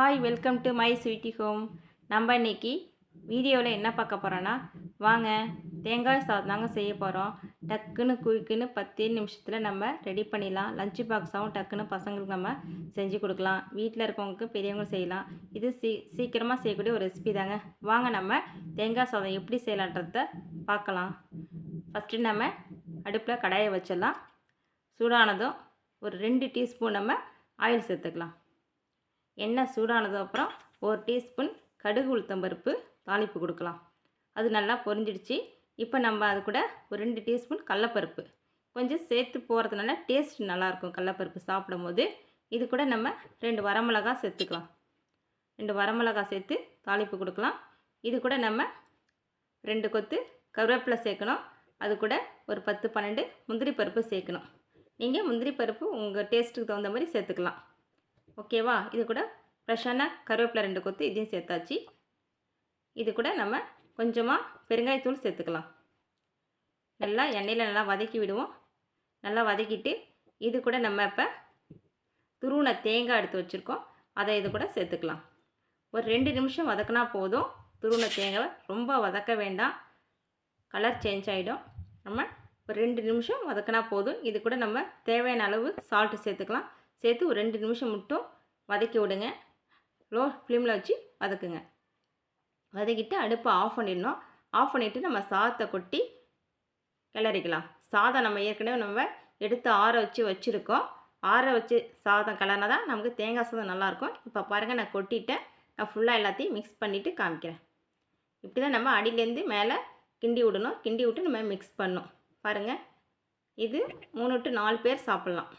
Hi welcome to my sweety home நம்ம இன்றைக்கி வீடியோவில் என்ன பார்க்க போகிறோன்னா வாங்க தேங்காய் சாதம் தாங்க செய்ய போகிறோம் டக்குன்னு குயிக்குன்னு பத்தே நிமிஷத்தில் நம்ம ரெடி பண்ணிடலாம். லஞ்ச் பாக்ஸாகவும் டக்குன்னு பசங்களுக்கு நம்ம செஞ்சு கொடுக்கலாம். வீட்டில் இருக்கவங்களுக்கு பெரியவங்களும் செய்யலாம். இது சீ சீக்கிரமாக செய்யக்கூடிய ஒரு ரெசிபி தாங்க. வாங்க நம்ம தேங்காய் சாதம் எப்படி செய்யலான்றத பார்க்கலாம். ஃபஸ்ட்டு நம்ம அடுப்பில் கடாயை வச்சிடலாம். சூடானதும் ஒரு ரெண்டு டீஸ்பூன் நம்ம ஆயில் சேர்த்துக்கலாம். எண்ணெய் சூடானதும் அப்புறம் ஒரு டீஸ்பூன் கடுகு உளுத்தம்பருப்பு தாளிப்பு கொடுக்கலாம். அது நல்லா பொரிஞ்சிடுச்சு. இப்போ நம்ம அது கூட ஒரு ரெண்டு டீஸ்பூன் கடலப்பருப்பு. கொஞ்சம் சேர்த்து போகிறதுனால டேஸ்ட் நல்லாயிருக்கும் கடலப்பருப்பு சாப்பிடும் போது இது கூட நம்ம ரெண்டு வரமிளகா சேர்த்துக்கலாம். ரெண்டு வரமிளகா சேர்த்து தாளிப்பு கொடுக்கலாம். இது கூட நம்ம ரெண்டு கொத்து கருவேப்பிலை சேர்க்கணும். அது கூட ஒரு பத்து பன்னெண்டு முந்திரி பருப்பு சேர்க்கணும். நீங்கள் முந்திரி பருப்பு உங்கள் டேஸ்ட்டுக்கு தகுந்த மாதிரி சேர்த்துக்கலாம். ஓகேவா? இது கூட ஃப்ரெஷ்ஷான கருவேப்பிலை ரெண்டு கொத்து இதையும் சேர்த்தாச்சு. இது கூட நம்ம கொஞ்சமாக பெருங்காயத்தூள் சேர்த்துக்கலாம். நல்லா எண்ணெயில் நல்லா வதக்கி விடுவோம். நல்லா வதக்கிட்டு இது கூட நம்ம இப்போ துருவின தேங்காய் எடுத்து வச்சுருக்கோம். அதை இது கூட சேர்த்துக்கலாம். ஒரு ரெண்டு நிமிஷம் வதக்கினா போதும். துருவின தேங்காய் ரொம்ப வதக்க வேண்டாம். கலர் சேஞ்ச் ஆகிடும் நம்ம ஒரு ரெண்டு நிமிஷம் வதக்கினா போதும். இது கூட நம்ம தேவையான அளவு சால்ட்டு சேர்த்துக்கலாம். சேர்த்து ஒரு ரெண்டு நிமிஷம் மட்டும் வதக்கி விடுங்க. லோ ஃப்ளேமில் வச்சு வதக்குங்க. வதக்கிட்டு அடுப்பை ஆஃப் பண்ணிடணும். ஆஃப் பண்ணிவிட்டு நம்ம சாதத்தை கொட்டி கிளறிக்கலாம். சாதம் நம்ம ஏற்கனவே நம்ம எடுத்து ஆற வச்சு வச்சுருக்கோம். ஆற வச்சு சாதம் கலர்னா தான் நமக்கு தேங்காய் சாதம் நல்லாயிருக்கும் இப்போ பாருங்கள் நான் கொட்டிட்டேன். நான் ஃபுல்லாக எல்லாத்தையும் மிக்ஸ் பண்ணிவிட்டு காமிக்கிறேன். இப்படி தான் நம்ம அடியிலேருந்து மேலே கிண்டி விடணும். கிண்டி விட்டு நம்ம மிக்ஸ் பண்ணணும். பாருங்கள் இது மூணு டு நாலு பேர் சாப்பிட்லாம்.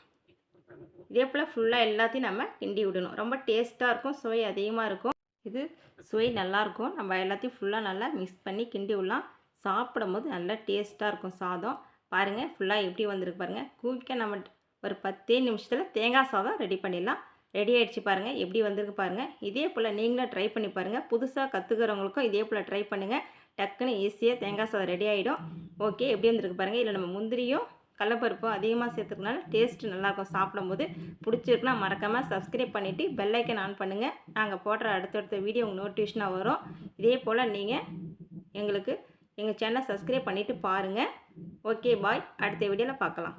இதே போல் ஃபுல்லாக எல்லாத்தையும் நம்ம கிண்டி விடணும். ரொம்ப டேஸ்ட்டாக இருக்கும் சுவை அதிகமாக இருக்கும். இது சுவை நல்லாயிருக்கும் நம்ம எல்லாத்தையும் ஃபுல்லாக நல்லா மிக்ஸ் பண்ணி கிண்டி விடலாம். சாப்பிடும் போது நல்லா டேஸ்ட்டாக இருக்கும் சாதம். பாருங்கள் ஃபுல்லாக எப்படி வந்திருக்கு பாருங்கள் குயிக்காக நம்ம ஒரு பத்தே நிமிஷத்தில் தேங்காய் சாதம் ரெடி பண்ணிடலாம். ரெடி ஆகிடுச்சு பாருங்கள் எப்படி வந்திருக்கு பாருங்கள் இதே போல் நீங்களும் ட்ரை பண்ணி பாருங்கள் புதுசாக கற்றுக்கிறவங்களுக்கும் இதே போல் ட்ரை பண்ணுங்கள் டக்குன்னு ஈஸியாக தேங்காய் சாதம் ரெடி ஆகிடும் ஓகே எப்படி வந்திருக்கு பாருங்கள் இதில் நம்ம முந்திரியும் கடலப்பருப்பும் அதிகமாக சேர்த்துக்கனால டேஸ்ட்டு நல்லாயிருக்கும் சாப்பிடும்போது பிடிச்சிருக்குன்னா மறக்காமல் சப்ஸ்கிரைப் பண்ணிவிட்டு பெல்லைக்கன் ஆன் பண்ணுங்கள் நாங்கள் போடுற அடுத்தடுத்த வீடியோ உங்கள் நோட்டிஃபிகேஷனாக வரும். இதே போல் நீங்கள் எங்களுக்கு எங்கள் சேனலை சப்ஸ்கிரைப் பண்ணிவிட்டு பாருங்கள் ஓகே பாய் அடுத்த வீடியோவில் பார்க்கலாம்.